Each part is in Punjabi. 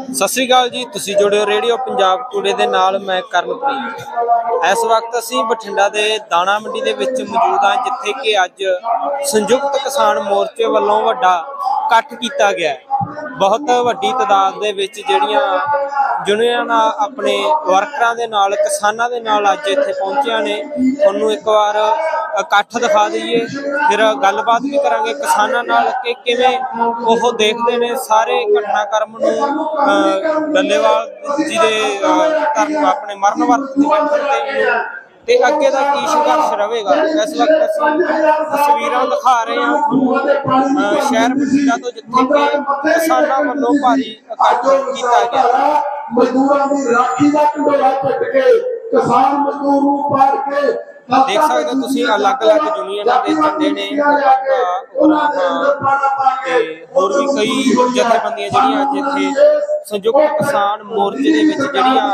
ਸਤਿ ਸ੍ਰੀ ਅਕਾਲ ਜੀ, ਤੁਸੀਂ ਜੁੜਿਓ ਰੇਡੀਓ ਪੰਜਾਬ ਟੂਡੇ ਦੇ ਨਾਲ, ਮੈਂ ਕਰਨਪ੍ਰੀਤ। ਇਸ ਵਕਤ ਅਸੀਂ ਬਠਿੰਡਾ ਦੇ ਦਾਣਾ ਮੰਡੀ ਦੇ ਵਿੱਚ ਮੌਜੂਦ ਹਾਂ, ਜਿੱਥੇ ਕਿ ਅੱਜ ਸੰਯੁਕਤ ਕਿਸਾਨ ਮੋਰਚੇ ਵੱਲੋਂ ਵੱਡਾ ਇਕੱਠ ਕੀਤਾ ਗਿਆ ਬਹੁਤ ਵੱਡੀ ਤਾਦਾਦ ਦੇ ਵਿੱਚ ਜਿਹੜੀਆਂ ਯੂਨੀਅਨਾਂ ਆਪਣੇ ਵਰਕਰਾਂ ਦੇ ਨਾਲ, ਕਿਸਾਨਾਂ ਦੇ ਨਾਲ ਅੱਜ ਇੱਥੇ ਪਹੁੰਚੀਆਂ ਨੇ। ਤੁਹਾਨੂੰ ਇੱਕ ਵਾਰ ਇਕੱਠ ਦਿਖਾ ਦਈਏ। ਫਿਰ ਗੱਲਬਾਤ ਵੀ ਕਰਾਂਗੇ ਕਿਸਾਨਾਂ ਨਾਲ ਕਿ ਕਿਵੇਂ ਉਹ ਦੇਖਦੇ ਨੇ ਸਾਰੇ ਘਟਨਾਕ੍ਰਮ ਨੂੰ ਡੱਲੇਵਾਲ ਜੀ ਦੇ ਅਹ, ਆਪਣੇ ਮਰਨ ਵਰਤ ਤੇ ਬੈਠਣ ਤੇ ਤੇ ਅੱਗੇ ਦਾ ਕੀ ਸੰਘਰਸ਼ ਰਹੇਗਾ? ਇਸ ਵਕਤ ਅਸੀਂ ਤਸਵੀਰਾਂ ਦਿਖਾ ਰਹੇ ਹਾਂ ਤੁਹਾਨੂੰ ਸ਼ਹਿਰ ਬਠਿੰਡਾ ਤੋਂ ਜਿੱਥੇ ਕਿ ਕਿਸਾਨਾਂ ਵੱਲੋਂ ਭਾਰੀ ਇਕੱਠ ਕੀਤਾ ਗਿਆ। ਮਜ਼ਦੂਰਾਂ ਦੀ ਰਾਖੀ ਦਾ ਢੋਲਾ ਪਿੱਟ ਕੇ ਕਿਸਾਨ ਮਜ਼ਦੂਰ ਨੂੰ ਪਾੜ ਕੇ ਦੇਖ ਸਕਦੇ ਹੋ ਤੁਸੀਂ ਅਲੱਗ-ਅਲੱਗ ਯੂਨੀਅਨਾਂ ਦੇ ਝੰਡੇ ਨੇ ਉਹਨਾਂ ਤੇ ਹੋਰ ਵੀ ਕਈ ਜਥੇਬੰਦੀਆਂ ਜਿਹੜੀਆਂ ਅੱਜ ਇੱਥੇ ਸੰਯੁਕਤ ਕਿਸਾਨ ਮੋਰਚੇ ਦੇ ਵਿੱਚ ਜਿਹੜੀਆਂ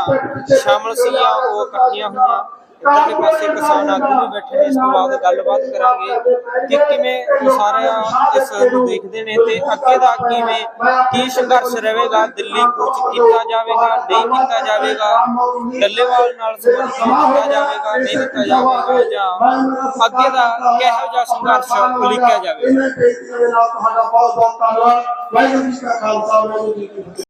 ਸ਼ਾਮਲ ਸੀਗੀਆਂ ਉਹ ਇਕੱਠੀਆਂ ਹੋਈਆਂ। ਇੱਧਰਲੇ ਪਾਸੇ ਕਿਸਾਨ ਆਗੂ ਵੀ ਬੈਠੇ ਨੇ, ਇਸ ਤੋਂ ਬਾਅਦ ਗੱਲਬਾਤ ਕਰਾਂਗੇ ਕਿ ਕਿਵੇਂ ਉਹ ਸਾਰਿਆਂ ਇਸ ਨੂੰ ਦੇਖਦੇ ਨੇ ਤੇ ਅੱਗੇ ਦਾ ਕਿਵੇਂ, ਕੀ ਸੰਘਰਸ਼ ਰਹੇਗਾ, ਦਿੱਲੀ ਕੂਚ ਕੀਤਾ ਜਾਵੇਗਾ, ਨਹੀਂ ਕੀਤਾ ਜਾਵੇਗਾ, ਡੱਲੇਵਾਲ ਨਾਲ ਸੰਬੰਧ ਕੀਤਾ ਜਾਵੇਗਾ, ਨਹੀਂ ਕੀਤਾ ਜਾਵੇਗਾ, ਜਾਂ ਅੱਗੇ ਦਾ ਕਿਹੋ ਜਿਹਾ ਸੰਘਰਸ਼ ਉਲੀਕਿਆ ਜਾਵੇਗਾ ਤੁਹਾਡਾ ਬਹੁਤ ਬਹੁਤ ਧੰਨਵਾਦ। ਵਾਹਿਗੁਰੂ ਜੀ ਕਾ ਖਾਲਸਾ, ਵਾਹਿਗੁਰੂ ਜੀ ਕੀ ਫਤਿਹ।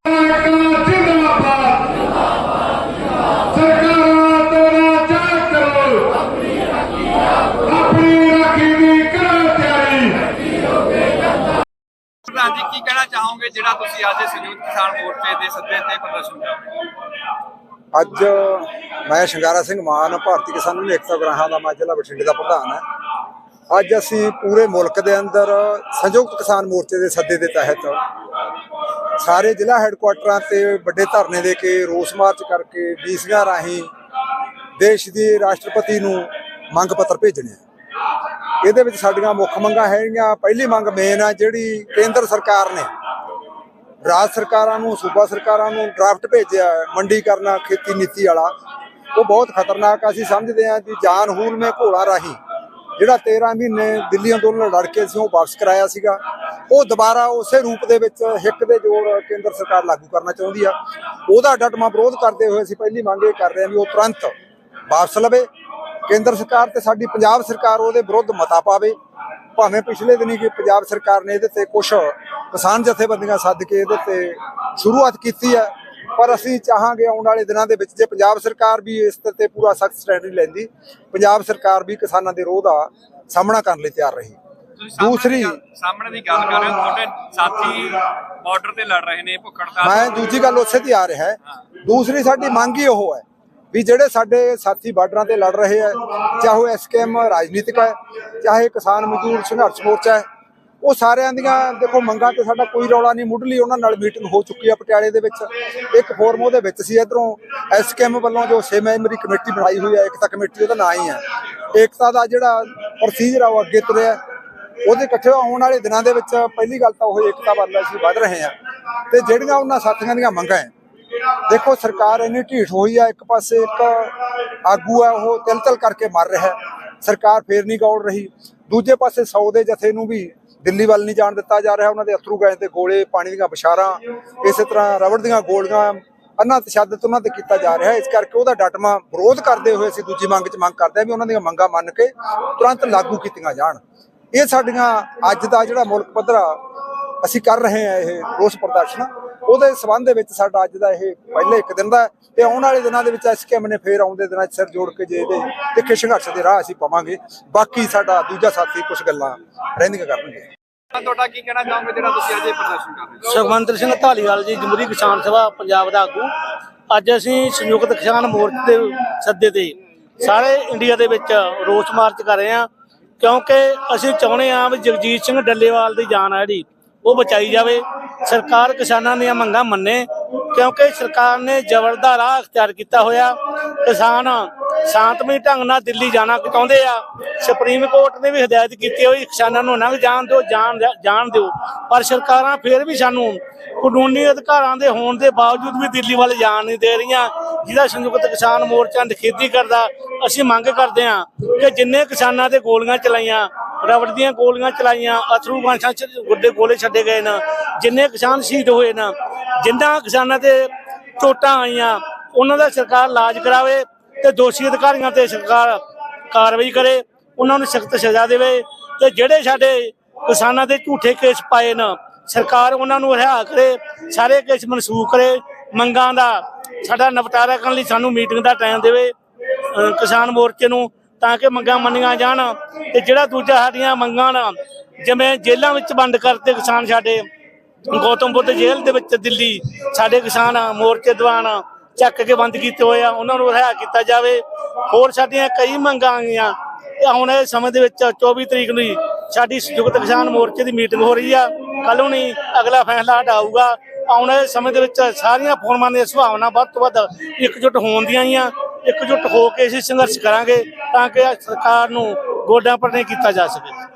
ਕੀ ਕਹਿਣਾ ਚਾਹੋਗੇ ਜਿਹੜਾ ਤੁਸੀਂ ਅੱਜ ਸੰਯੁਕਤ ਕਿਸਾਨ ਮੋਰਚੇ ਦੇ ਸੱਦੇ ਤੇ ਪ੍ਰਦਰਸ਼ਨ ਕਰ ਰਹੇ ਹੋ? ਅੱਜ ਮੈਂ ਸ਼ਿੰਗਾਰਾ ਸਿੰਘ ਮਾਨ, ਭਾਰਤੀ ਕਿਸਾਨ ਯੂਨੀਅਨ ਏਕਤਾ ਗ੍ਰਾਹਾਂ ਦਾ ਮੈਂ ਜ਼ਿਲ੍ਹਾ ਬਠਿੰਡੇ ਦਾ ਪ੍ਰਧਾਨ ਹਾਂ। ਅੱਜ ਅਸੀਂ ਪੂਰੇ ਮੁਲਕ ਦੇ ਅੰਦਰ ਸੰਯੁਕਤ ਕਿਸਾਨ ਮੋਰਚੇ ਦੇ ਸੱਦੇ ਦੇ ਤਹਿਤ ਸਾਰੇ ਜ਼ਿਲ੍ਹਾ ਹੈੱਡਕੁਆਟਰਾਂ ਤੇ ਵੱਡੇ ਧਰਨੇ ਦੇ ਕੇ ਰੋਸ ਮਾਰਚ ਕਰਕੇ ਡੀਸੀਆਂ ਰਾਹੀਂ ਦੇਸ਼ ਦੀ ਰਾਸ਼ਟਰਪਤੀ ਨੂੰ ਮੰਗ ਪੱਤਰ ਭੇਜਣੇ ਆ। ਇਹਦੇ ਵਿੱਚ ਸਾਡੀਆਂ ਮੁੱਖ ਮੰਗਾਂ ਹੈਗੀਆਂ। ਪਹਿਲੀ ਮੰਗ ਮੇਨ ਆ ਜਿਹੜੀ ਕੇਂਦਰ ਸਰਕਾਰ ਨੇ ਰਾਜ ਸਰਕਾਰਾਂ ਨੂੰ ਸੂਬਾ ਸਰਕਾਰਾਂ ਨੂੰ ਡਰਾਫਟ ਭੇਜਿਆ ਹੈ, ਮੰਡੀ ਕਰਨਾ ਖੇਤੀ ਨੀਤੀ ਵਾਲਾ। ਉਹ ਬਹੁਤ ਖਤਰਨਾਕ ਆ। ਅਸੀਂ ਸਮਝਦੇ ਹਾਂ ਕਿ ਜਾਨ ਹੂਲ ਮੇ ਘੋੜਾ ਰਾਹੀਂ ਜਿਹੜਾ 13 ਮਹੀਨੇ ਦਿੱਲੀ ਅੰਦੋਲਨ ਲੜ ਕੇ ਸੀ ਉਹ ਵਾਪਸ ਕਰਾਇਆ ਸੀਗਾ। ਉਹ ਦੁਬਾਰਾ ਉਸੇ ਰੂਪ ਦੇ ਵਿੱਚ ਹਿੱਕ ਦੇ ਜੋਰ ਕੇਂਦਰ ਸਰਕਾਰ ਲਾਗੂ ਕਰਨਾ ਚਾਹੁੰਦੀ ਆ। ਉਹਦਾ ਡਟਮਾ ਵਿਰੋਧ ਕਰਦੇ ਹੋਏ ਅਸੀਂ ਪਹਿਲੀ ਮੰਗ ਇਹ ਕਰ ਰਹੇ ਹਾਂ ਵੀ ਉਹ ਤੁਰੰਤ ਵਾਪਸ ਲਵੇ। ਕੇਂਦਰ ਸਰਕਾਰ ਤੇ ਸਾਡੀ ਪੰਜਾਬ ਸਰਕਾਰ ਉਹਦੇ ਵਿਰੁੱਧ ਮਤਾ ਪਾਵੇ। ਭਾਵੇਂ ਪਿਛਲੇ ਦਿਨੀ ਕਿ ਪੰਜਾਬ ਸਰਕਾਰ ਨੇ ਇਹਦੇ ਤੇ ਕੁਝ ਕਿਸਾਨ ਜਥੇਬੰਦੀਆਂ ਸੱਦ ਕੇ ਇਹਦੇ ਤੇ ਸ਼ੁਰੂਆਤ ਕੀਤੀ ਹੈ ਪਰ ਅਸੀਂ ਚਾਹਾਂਗੇ ਆਉਣ ਵਾਲੇ ਦਿਨਾਂ ਦੇ ਵਿੱਚ ਜੇ ਪੰਜਾਬ ਸਰਕਾਰ ਵੀ ਇਸ ਤੇ ਪੂਰਾ ਸਖਤ ਸਟੈਂਡ ਨਹੀਂ ਲੈਂਦੀ ਪੰਜਾਬ ਸਰਕਾਰ ਵੀ ਕਿਸਾਨਾਂ ਦੇ ਰੋਹ ਦਾ ਸਾਹਮਣਾ ਕਰਨ ਲਈ ਤਿਆਰ ਰਹੀ। ਦੂਸਰੀ ਸਾਹਮਣੇ ਦੀ ਗੱਲ ਕਰ ਰਹੇ ਹੋ ਤੁਹਾਡੇ ਸਾਥੀ ਬਾਰਡਰ ਤੇ ਲੜ ਰਹੇ ਨੇ ਭੁੱਖ ਹੜਤਾਲ ਮੈਂ ਦੂਜੀ ਗੱਲ ਉਸੇ ਤੇ ਆ ਰਿਹਾ ਹੈ। ਦੂਸਰੀ ਸਾਡੀ ਮੰਗ ਹੀ ਉਹ ਹੈ ਵੀ ਜਿਹੜੇ ਸਾਡੇ ਸਾਥੀ ਬਾਰਡਰਾਂ ਤੇ ਲੜ ਰਹੇ ਹੈ ਚਾਹੇ ਉਹ ਐਸਕੇਐਮ ਰਾਜਨੀਤਿਕ ਹੈ ਚਾਹੇ ਕਿਸਾਨ ਮਜ਼ਦੂਰ ਸੰਘਰਸ਼ ਮੋਰਚਾ ਹੈ, ਉਹ ਸਾਰਿਆਂ ਦੀਆਂ ਦੇਖੋ ਮੰਗਾਂ ਤੇ ਸਾਡਾ ਕੋਈ ਰੌਲਾ ਨਹੀਂ, ਮੁੱਢਲੀ ਉਹਨਾਂ ਨਾਲ ਮੀਟਿੰਗ ਹੋ ਚੁੱਕੀ ਹੈ ਪਟਿਆਲੇ ਦੇ ਵਿੱਚ। ਇੱਕ ਫੋਰਮ ਉਹਦੇ ਵਿੱਚ ਸੀ ਇਧਰੋਂ ਐਸਕੇਐਮ ਵੱਲੋਂ ਜੋ ਛੇ ਮੈਂਬਰੀ ਕਮੇਟੀ ਬਣਾਈ ਹੋਈ ਹੈ ਏਕਤਾ ਕਮੇਟੀ ਉਹਦਾ ਨਾਂ ਹੀ ਹੈ ਏਕਤਾ ਦਾ ਜਿਹੜਾ ਪ੍ਰੋਸੀਜਰ ਆ ਉਹ ਅੱਗੇ ਤੁਰਿਆ ਉਹਦੇ ਇਕੱਠੇ ਆਉਣ ਵਾਲੇ ਦਿਨਾਂ ਦੇ ਵਿੱਚ ਪਹਿਲੀ ਗੱਲ ਤਾਂ ਉਹ ਏਕਤਾ ਵੱਲ ਅਸੀਂ ਵੱਧ ਰਹੇ ਹਾਂ ਤੇ ਜਿਹੜੀਆਂ ਉਹਨਾਂ ਸਾਥੀਆਂ ਦੀਆਂ ਮੰਗਾਂ ਹੈ ਦੇਖੋ, ਸਰਕਾਰ ਇੰਨੀ ਢੀਠ ਹੋਈ ਆ, ਇੱਕ ਪਾਸੇ ਇੱਕ ਆਗੂ ਆ, ਉਹ ਤਿਲ ਤਿਲ ਕਰਕੇ ਮਰ ਰਿਹਾ ਸਰਕਾਰ ਫੇਰ ਨਹੀਂ ਗੌੜ ਰਹੀ। ਦੂਜੇ ਪਾਸੇ 100 ਦੇ ਜਥੇ ਨੂੰ ਵੀ ਦਿੱਲੀ ਵੱਲ ਨਹੀਂ ਜਾਣ ਦਿੱਤਾ ਜਾ ਰਿਹਾ, ਉਹਨਾਂ ਦੇ ਅਥਰੂ ਗੈਸ ਤੇ ਗੋਲੇ, ਪਾਣੀ ਦੀਆਂ ਬਸ਼ਾਰਾਂ ਇਸੇ ਤਰ੍ਹਾਂ ਰਬੜ ਦੀਆਂ ਗੋਲੀਆਂ ਅੰਨਾ ਤਸ਼ੱਦਦ ਉਹਨਾਂ ਤੇ ਕੀਤਾ ਜਾ ਰਿਹਾ ਇਸ ਕਰਕੇ ਉਹਦਾ ਡਟਮਾ ਵਿਰੋਧ ਕਰਦੇ ਹੋਏ ਅਸੀਂ ਦੂਜੀ ਮੰਗ 'ਚ ਮੰਗ ਕਰਦੇ ਹਾਂ ਵੀ ਉਹਨਾਂ ਦੀਆਂ ਮੰਗਾਂ ਮੰਨ ਕੇ ਤੁਰੰਤ ਲਾਗੂ ਕੀਤੀਆਂ ਜਾਣ। ਇਹ ਸਾਡੀਆਂ ਅੱਜ ਦਾ ਜਿਹੜਾ ਮੁਲਕ ਪੱਧਰਾ ਅਸੀਂ ਕਰ ਰਹੇ ਹਾਂ ਇਹ ਰੋਸ ਪ੍ਰਦਰਸ਼ਨ। ਉਹਦੇ ਸਬੰਧ ਦੇ ਵਿੱਚ ਸਾਡਾ ਅੱਜ ਦਾ ਇਹ ਪਹਿਲੇ ਇੱਕ ਦਿਨ ਦਾ ਤੇ ਆਉਣ ਵਾਲੇ ਦਿਨਾਂ ਦੇ ਵਿੱਚ ਐਸਕੇਐਮ ਨੇ ਫੇਰ ਆਉਂਦੇ ਦਿਨਾਂ 'ਚ ਸਿਰ ਜੋੜ ਕੇ ਜੇ ਇਹਦੇ ਤਿੱਖੇ ਸੰਘਰਸ਼ ਦੇ ਰਾਹ ਅਸੀਂ ਪਾਵਾਂਗੇ। ਬਾਕੀ ਸਾਡਾ ਦੂਜਾ ਸਾਥੀ ਕੁਝ ਗੱਲਾਂ ਰਹਿੰਦੀਆਂ ਕਰਨਗੇ। ਤੁਹਾਡਾ ਕੀ ਕਹਿਣਾ ਚਾਹੋਗੇ ਜਿਹੜਾ ਤੁਸੀਂ ਅੱਜ ਇਹ ਪ੍ਰਦਰਸ਼ਨ ਕਰ ਰਹੇ ਹੋ? ਸੁਖਵੰਤ ਸਿੰਘ ਢਾਲੀਵਾਲ ਜੀ ਜਮਹੂਰੀ ਕਿਸਾਨ ਸਭਾ ਪੰਜਾਬ ਦਾ ਆਗੂ। ਅੱਜ ਅਸੀਂ ਸੰਯੁਕਤ ਕਿਸਾਨ ਮੋਰਚੇ ਦੇ ਸੱਦੇ ਤੇ ਸਾਰੇ ਇੰਡੀਆ ਦੇ ਵਿੱਚ ਰੋਸ ਮਾਰਚ ਕਰ ਰਹੇ ਹਾਂ ਕਿਉਂਕਿ ਅਸੀਂ ਚਾਹੁੰਦੇ ਹਾਂ ਵੀ ਜਗਜੀਤ ਸਿੰਘ ਡੱਲੇਵਾਲ ਦੀ ਜਾਨ ਆ ਜਿਹੜੀ। ਉਹ ਬਚਾਈ ਜਾਵੇ। ਸਰਕਾਰ ਕਿਸਾਨਾਂ ਦੀਆਂ ਮੰਗਾਂ ਮੰਨੇ, ਕਿਉਂਕਿ ਸਰਕਾਰ ਨੇ ਜ਼ਬਰ ਦਾ ਰਾਹ ਅਖਤਿਆਰ ਕੀਤਾ ਹੋਇਆ। ਕਿਸਾਨ ਸ਼ਾਂਤਮਈ ਢੰਗ ਨਾਲ ਦਿੱਲੀ ਜਾਣਾ ਚਾਹੁੰਦੇ ਆ। ਸੁਪਰੀਮ ਕੋਰਟ ਨੇ ਵੀ ਹਦਾਇਤ ਕੀਤੀ ਹੋਈ, ਕਿਸਾਨਾਂ ਨੂੰ ਨਾ ਜਾਣ ਦਿਓ, ਜਾਣ ਜਾਣ ਦਿਓ। ਪਰ ਸਰਕਾਰਾਂ ਫਿਰ ਵੀ ਸਾਨੂੰ ਕਾਨੂੰਨੀ ਅਧਿਕਾਰਾਂ ਦੇ ਹੋਣ ਦੇ ਬਾਵਜੂਦ ਵੀ ਦਿੱਲੀ ਵੱਲ ਜਾਣ ਨਹੀਂ ਦੇ ਰਹੀਆਂ, ਜਿਹਦਾ ਸੰਯੁਕਤ ਕਿਸਾਨ ਮੋਰਚਾ ਨਿਖੇਧੀ ਕਰਦਾ। ਅਸੀਂ ਮੰਗ ਕਰਦੇ ਹਾਂ ਕਿ ਜਿੰਨੇ ਕਿਸਾਨਾਂ ਤੇ ਗੋਲੀਆਂ ਚਲਾਈਆਂ ਰਬੜ ਦੀਆਂ ਗੋਲੀਆਂ ਚਲਾਈਆਂ, ਅਥਰੂ ਗਾਂਸਾਂ ਚ ਗੁੱਡੇ ਗੋਲੇ ਛੱਡੇ ਗਏ ਨਾ, ਜਿੰਨੇ ਕਿਸਾਨ ਸ਼ਹੀਦ ਹੋਏ ਨਾ ਜਿਨ੍ਹਾਂ ਕਿਸਾਨਾਂ ਤੇ ਚੋਟਾਂ ਆਈਆਂ, ਉਹਨਾਂ ਦਾ ਸਰਕਾਰ ਇਲਾਜ ਕਰਾਵੇ ਤੇ ਦੋਸ਼ੀ ਅਧਿਕਾਰੀਆਂ ਤੇ ਸਰਕਾਰ ਕਾਰਵਾਈ ਕਰੇ, ਉਹਨਾਂ ਨੂੰ ਸਖਤ ਸਜ਼ਾ ਦੇਵੇ ਤੇ ਜਿਹੜੇ ਸਾਡੇ ਕਿਸਾਨਾਂ ਦੇ ਝੂਠੇ ਕੇਸ ਪਾਏ ਨਾ, ਸਰਕਾਰ ਉਹਨਾਂ ਨੂੰ ਰਿਹਾ ਕਰੇ, ਸਾਰੇ ਕੇਸ ਮਨਸੂਖ ਕਰੇ, ਮੰਗਾਂ ਦਾ ਸਾਡਾ ਨਿਪਟਾਰਾ ਕਰਨ ਲਈ ਸਾਨੂੰ ਮੀਟਿੰਗ ਦਾ ਟਾਈਮ ਦੇਵੇ ਕਿਸਾਨ ਮੋਰਚੇ ਨੂੰ ਤਾਂ ਕਿ ਮੰਗਾਂ ਮੰਨੀਆਂ ਜਾਣ ਤੇ ਜਿਹੜਾ ਦੂਜਾ ਸਾਡੀਆਂ ਮੰਗਾਂ ਨਾ, ਜਿਵੇਂ ਜੇਲ੍ਹਾਂ ਵਿੱਚ ਬੰਦ ਕਰਤੇ ਕਿਸਾਨ ਸਾਡੇ, ਗੌਤਮ ਬੁੱਧ ਜੇਲ੍ਹ ਦੇ ਵਿੱਚ ਦਿੱਲੀ, ਸਾਡੇ ਕਿਸਾਨ ਮੋਰਚੇ ਦੀਵਾਨ ਚੱਕ ਕੇ ਬੰਦ ਕੀਤੇ ਹੋਏ ਆ, ਉਹਨਾਂ ਨੂੰ ਰਿਹਾ ਕੀਤਾ ਜਾਵੇ। ਹੋਰ ਸਾਡੀਆਂ ਕਈ ਮੰਗਾਂ ਆਈਆਂ, ਤੇ ਆਉਣ ਵਾਲੇ ਸਮੇਂ ਦੇ ਵਿੱਚ 24 ਤਰੀਕ ਨੂੰ ਸਾਡੀ ਸੰਯੁਕਤ ਕਿਸਾਨ ਮੋਰਚੇ ਦੀ ਮੀਟਿੰਗ ਹੋ ਰਹੀ ਆ। ਕੱਲ ਨੂੰ ਨਹੀਂ ਅਗਲਾ ਫੈਸਲਾ ਹਟਾਊਗਾ ਆਉਣ ਵਾਲੇ ਸਮੇਂ ਦੇ ਵਿੱਚ ਸਾਰੀਆਂ ਫੋਰਮਾਂ ਦੀਆਂ ਸੁਭਾਵਨਾ ਵੱਧ ਤੋਂ ਵੱਧ ਇਕਜੁੱਟ ਹੋਣ ਦੀਆਂ ਹੀ ਆ ਇਕਜੁੱਟ ਹੋ ਕੇ ਅਸੀਂ ਸੰਘਰਸ਼ ਕਰਾਂਗੇ ਤਾਂ ਕਿ ਸਰਕਾਰ ਨੂੰ ਗੋਡਾਂ ਪਰ ਨਹੀਂ ਕੀਤਾ ਜਾ ਸਕੇ।